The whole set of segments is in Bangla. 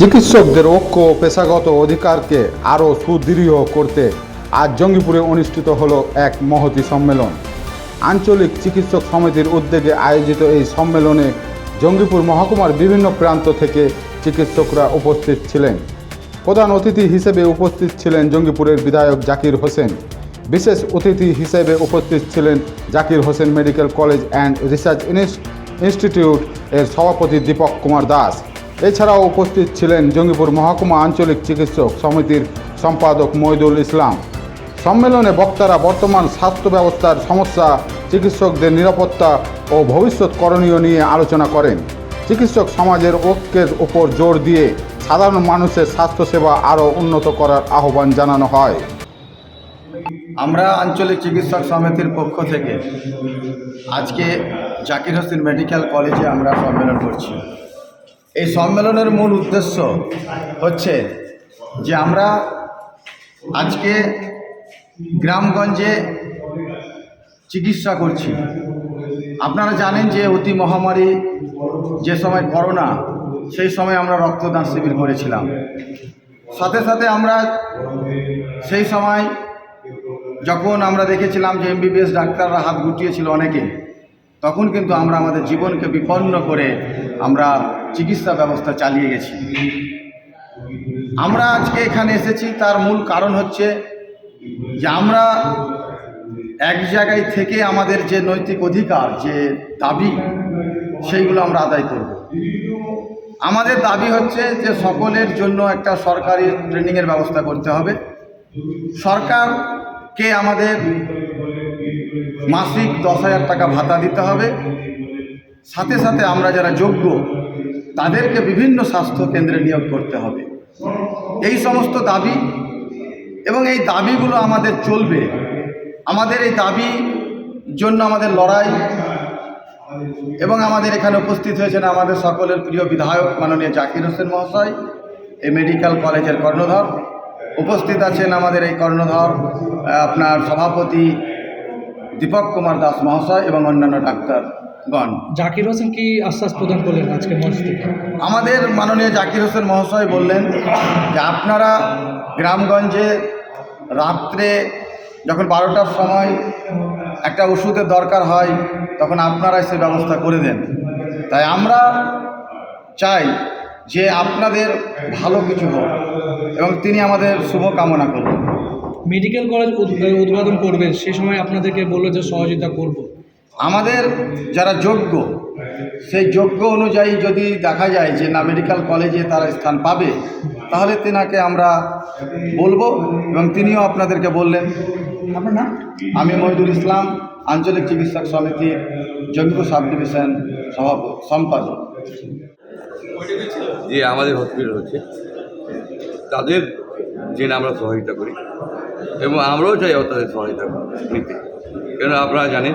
চিকিৎসকদের ঐক্য ও পেশাগত অধিকারকে আরও সুদৃঢ় করতে আজ জঙ্গিপুরে অনুষ্ঠিত হলো এক মহতি সম্মেলন। আঞ্চলিক চিকিৎসক সমিতির উদ্যোগে আয়োজিত এই সম্মেলনে জঙ্গিপুর মহকুমার বিভিন্ন প্রান্ত থেকে চিকিৎসকরা উপস্থিত ছিলেন। প্রধান অতিথি হিসেবে উপস্থিত ছিলেন জঙ্গিপুরের বিধায়ক জাকির হোসেন। বিশেষ অতিথি হিসেবে উপস্থিত ছিলেন Zakir Hussain medical college and research ins- institute, এর সভাপতি দীপক কুমার দাস। এছাড়াও উপস্থিত ছিলেন জঙ্গিপুর মহকুমা আঞ্চলিক চিকিৎসক সমিতির সম্পাদক মইদুল ইসলাম। সম্মেলনে বক্তারা বর্তমান স্বাস্থ্য ব্যবস্থার সমস্যা, চিকিৎসকদের নিরাপত্তা ও ভবিষ্যৎ করণীয় নিয়ে আলোচনা করেন। চিকিৎসক সমাজের ঐক্যের উপর জোর দিয়ে সাধারণ মানুষের স্বাস্থ্যসেবা আরও উন্নত করার আহ্বান জানানো হয়। আমরা আঞ্চলিক চিকিৎসক সমিতির পক্ষ থেকে আজকে জাকির হোসেন মেডিকেল কলেজে আমরা সম্মেলন করছি। এই সম্মেলনের মূল উদ্দেশ্য হচ্ছে যে আমরা আজকে গ্রামগঞ্জে চিকিৎসা করছি। আপনারা জানেন যে অতি মহামারী, যে সময় করোনা, সেই সময় আমরা রক্তদান শিবির করেছিলাম। সাথে সাথে আমরা সেই সময় যখন আমরা দেখেছিলাম যে এমবিবিএস ডাক্তাররা হাত গুটিয়েছিল অনেকে, তখন কিন্তু আমরা আমাদের জীবনকে বিপন্ন করে আমরা চিকিৎসা ব্যবস্থা চালিয়ে গেছি। আমরা আজকে এখানে এসেছি, তার মূল কারণ হচ্ছে যে আমরা এক জায়গায় থেকে আমাদের যে নৈতিক অধিকার, যে দাবি, সেইগুলো আমরা আদায় করব। আমাদের দাবি হচ্ছে যে সকলের জন্য একটা সরকারি ট্রেনিংয়ের ব্যবস্থা করতে হবে। সরকারকে আমাদের মাসিক দশ হাজার টাকা ভাতা দিতে হবে। সাথে সাথে আমরা যারা যোগ্য তাদেরকে বিভিন্ন স্বাস্থ্য কেন্দ্রে নিয়োগ করতে হবে। এই সমস্ত দাবি এবং এই দাবিগুলো আমাদের চলবে। আমাদের এই দাবি জন্য আমাদের লড়াই এবং আমাদের এখানে উপস্থিত হয়েছেন আমাদের সকলের প্রিয় বিধায়ক মাননীয় জাকির হোসেন মহাশয়, এই মেডিকেল কলেজের কর্ণধর। উপস্থিত আছেন আমাদের এই কর্ণধর আপনার সভাপতি দীপক কুমার দাস মহাশয় এবং অন্যান্য ডাক্তারগণ জাকির হোসেন কি আশ্বাস প্রদান করলেন আজকে মঞ্চ থেকে আমাদের মাননীয় জাকির হোসেন মহাশয় বললেন যে আপনারা গ্রামগঞ্জে রাত্রে যখন বারোটার সময় একটা ওষুধের দরকার হয় তখন আপনারাই সে ব্যবস্থা করে দেন। তাই আমরা চাই যে আপনাদের ভালো কিছু হোক এবং তিনি আমাদের শুভ কামনা করবেন। মেডিকেল কলেজ উদ- উদ্বোধন করবেন সেই সময় আপনাদেরকে বলল যে সহযোগিতা করব। আমাদের যারা যোগ্য সেই যোগ্য অনুযায়ী যদি দেখা যায় যে না মেডিকেল কলেজে তারা স্থান পাবে তাহলে তেনাকে আমরা বলব এবং তিনিও আপনাদেরকে বললেন। আপনার নাম? আমি মহিদুল ইসলাম আঞ্চলিক চিকিৎসক সমিতির জঙ্গিপুর সাব ডিভিশন সভাপতি সম্পাদক। যে আমাদের হসপিটাল হচ্ছে তাদের জেনে আমরা সহযোগিতা করি এবং আমরাও চাই তাদের সহায়তা নিতে কেন আপনারা জানেন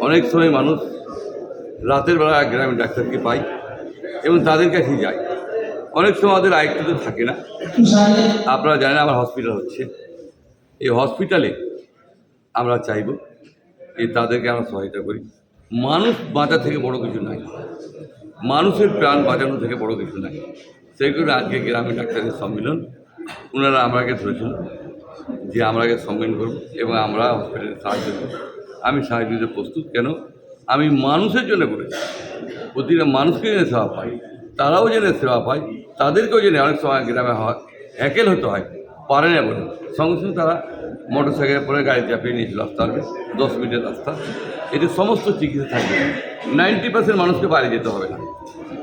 অনেক সময় মানুষ রাতের বেলা গ্রামীণ ডাক্তারকে পায় এবং তাদের কাছেই যায়। অনেক সময় আমাদের আয়ত্ত তো থাকে না। আপনারা জানেন আমার হসপিটাল হচ্ছে। এই হসপিটালে আমরা চাইব যে তাদেরকে আমরা সহায়তা করি। মানুষ বাঁচা থেকে বড় কিছু নাই। মানুষের প্রাণ বাঁচানো থেকে বড় কিছু নাই। সেই কারণে আজকে গ্রামীণ ডাক্তারের সম্মেলন ওনারা আমাকে ধরেছেন যে আমরা সম্মেলন করব এবং আমরা হসপিটালে সাহায্য করব। আমি সাহায্য প্রস্তুত। কেন? আমি মানুষের জন্য করেছি। প্রতিটা মানুষকে যেন সেবা পাই, তারাও যেন সেবা পায়, তাদেরকেও যেন অনেক সময় গ্রামে হয়, হ্যাকেল হতে হয়, পারে না বলে। সঙ্গে সঙ্গে তারা মোটর সাইকেলে পরে গাড়ি চাপিয়ে নিয়েছিল রাস্তা আসবে দশ মিনিটের রাস্তা। এতে সমস্ত চিকিৎসা থাকবে। নাইনটি পার্সেন্ট মানুষকে বাইরে যেতে হবে না।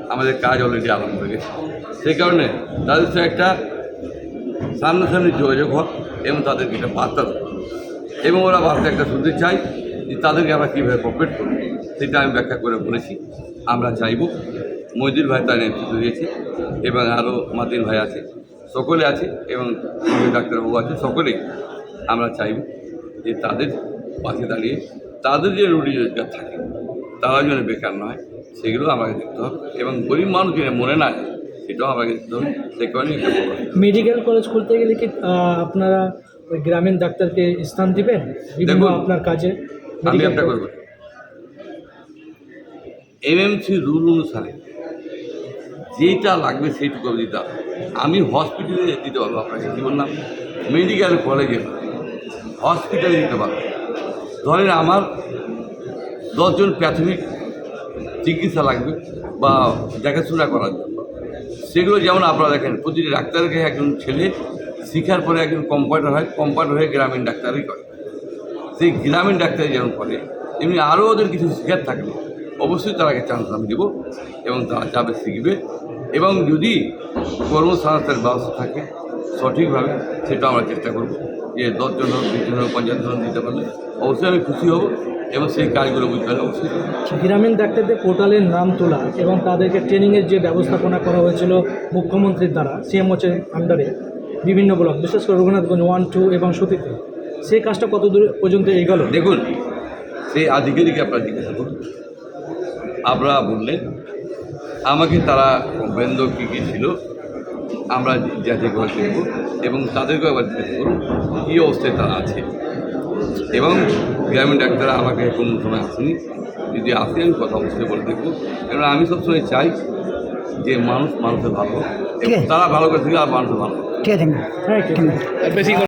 আমাদের কাজ অলরেডি আরম্ভ হয়ে গেছে। সেই কারণে তাদের সাথে একটা সামনাসামনি যোগাযোগ হোক এবং তাদেরকে একটা বার্তা দেবো এবং ওরা বার্তা একটা শুনতে চাই যে তাদেরকে আমরা কীভাবে কোঅপারেট করব, সেটা আমি ব্যাখ্যা করে বলেছি। আমরা চাইব মইদুল ভাই তার নেতৃত্ব দিয়েছে এবং আরও মাতিন ভাই আছে, সকলে আছে এবং ডাক্তারবাবু আছে, সকলেই আমরা চাইব যে তাদের পাশে দাঁড়িয়ে তাদের যে রুটি রোজগার থাকে, তারা যেন বেকার নয় সেগুলো আমাকে দেখতে হবে এবং গরিব মানুষ যেন মনে না সেটাও আমাকে দেখতে হবে, সে কারণে মেডিকেল কলেজ খুলতে গেলে কি আপনারা ওই গ্রামীণ ডাক্তারকে স্থান দিবেন? বিভিন্ন দেখুন, আপনার কাজে আমি একটা কলেজ- এমএমসি রুল অনুসারে যেটা লাগবে সেইটুকু আমি দিতে আমি হসপিটালে দিতে পারব আপনাকে কী বললাম? মেডিকেল কলেজে হসপিটালে দিতে পারব। ধরেন আমার দশজন প্রাথমিক চিকিৎসা লাগবে বা দেখাশোনা করার জন্য। সেগুলো যেমন আপনারা দেখেন প্রতিটি ডাক্তারকে একজন ছেলে শিখার পরে একজন কম্পাউন্ডার হয়, কম্পাউন্ডার হয়ে গ্রামীণ ডাক্তারই করে। সেই গ্রামীণ ডাক্তার যেমন করে, এমনি আরও ওদের কিছু শিখার থাকবে অবশ্যই তারাকে চান্স আমি দেবো এবং তারা যাবে, শিখবে এবং যদি কর্মসংস্থানের ব্যবস্থা থাকে সঠিকভাবে, সেটা আমরা চেষ্টা করব যে দশজন হোক, বিশজন হোক, পঞ্চাশ জন দিতে পারলে অবশ্যই আমি খুশি হব এবং সেই কাজগুলো বুঝতে পারলে অবশ্যই গ্রামীণ ডাক্তারদের পোর্টালের নাম তোলা এবং তাদেরকে ট্রেনিংয়ের যে ব্যবস্থাপনা করা হয়েছিল মুখ্যমন্ত্রীর দ্বারা সিএমওচের আন্ডারে বিভিন্ন ব্লক বিশেষ করে রঘুনাথগঞ্জ ওয়ান টু এবং সতীতে সেই কাজটা কত দূর পর্যন্ত এগোল? দেখুন সেই আধিকারিক আপনারা জিজ্ঞাসা করুন। আপনারা বললেন আমাকে তারা কমপ্লেন্ড কী কী ছিল আমরা যাচাই করে দেখব এবং তাদেরকেও একবার জিজ্ঞাসা করুন কী অবস্থায় তারা আছে। এবং গ্রামীণ ডাক্তাররা আমাকে কোনো সময় আসেনি। যদি আসে আমি কথা অবশ্যই বলে দেখব। কারণ আমি সবসময় চাই যে মানুষ মানুষের ভালো হোক এবং তারা ভালো করে থেকে আর মানুষের ভালো হোক। Thank you